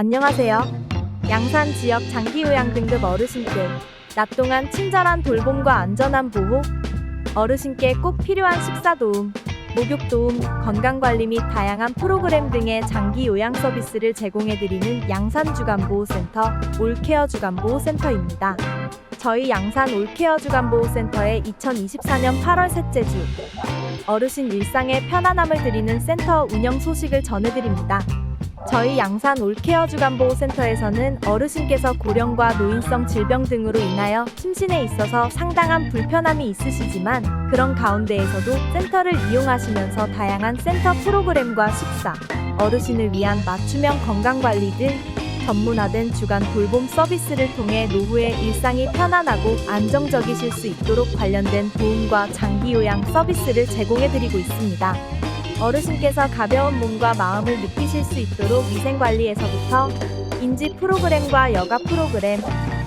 안녕하세요. 양산 지역 장기요양 등급 어르신께 낮 동안 친절한 돌봄과 안전한 보호, 어르신께 꼭 필요한 식사 도움, 목욕 도움, 건강관리 및 다양한 프로그램 등의 장기 요양 서비스를 제공해드리는 양산 주간보호센터 올케어 주간보호센터입니다. 저희 양산 올케어 주간보호센터의 2024년 8월 셋째 주 어르신 일상의 편안함을 드리는 센터 운영 소식을 전해드립니다. 저희 양산 올케어 주간보호센터에서는 어르신께서 고령과 노인성 질병 등으로 인하여 심신에 있어서 상당한 불편함이 있으시지만 그런 가운데에서도 센터를 이용하시면서 다양한 센터 프로그램과 식사, 어르신을 위한 맞춤형 건강관리 등 전문화된 주간 돌봄 서비스를 통해 노후의 일상이 편안하고 안정적이실 수 있도록 관련된 도움과 장기 요양 서비스를 제공해드리고 있습니다. 어르신께서 가벼운 몸과 마음을 느끼실 수 있도록 위생관리에서부터 인지 프로그램과 여가 프로그램,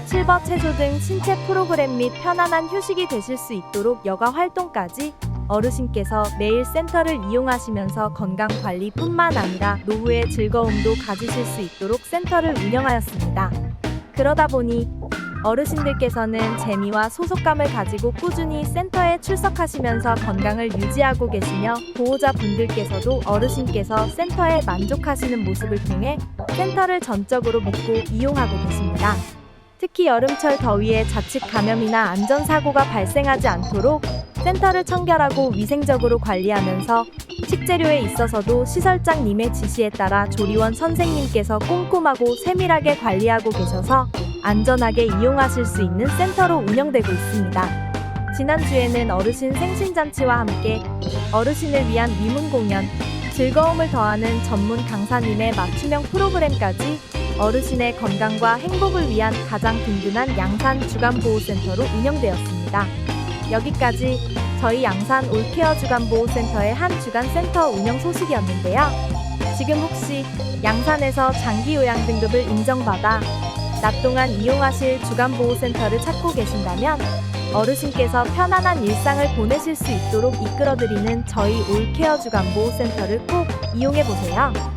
실버 체조 등 신체 프로그램 및 편안한 휴식이 되실 수 있도록 여가 활동까지 어르신께서 매일 센터를 이용하시면서 건강 관리뿐만 아니라 노후의 즐거움도 가지실 수 있도록 센터를 운영하였습니다. 그러다 보니 어르신들께서는 재미와 소속감을 가지고 꾸준히 센터에 출석하시면서 건강을 유지하고 계시며 보호자분들께서도 어르신께서 센터에 만족하시는 모습을 통해 센터를 전적으로 믿고 이용하고 계십니다. 특히 여름철 더위에 자칫 감염이나 안전사고가 발생하지 않도록 센터를 청결하고 위생적으로 관리하면서 식재료에 있어서도 시설장님의 지시에 따라 조리원 선생님께서 꼼꼼하고 세밀하게 관리하고 계셔서 안전하게 이용하실 수 있는 센터로 운영되고 있습니다. 지난주에는 어르신 생신잔치와 함께 어르신을 위한 미문 공연, 즐거움을 더하는 전문 강사님의 맞춤형 프로그램까지 어르신의 건강과 행복을 위한 가장 든든한 양산 주간보호센터로 운영되었습니다. 여기까지 저희 양산 올케어 주간보호센터의 한 주간 센터 운영 소식이었는데요. 지금 혹시 양산에서 장기 요양 등급을 인정받아 낮 동안 이용하실 주간보호센터를 찾고 계신다면 어르신께서 편안한 일상을 보내실 수 있도록 이끌어드리는 저희 올케어 주간보호센터를 꼭 이용해 보세요.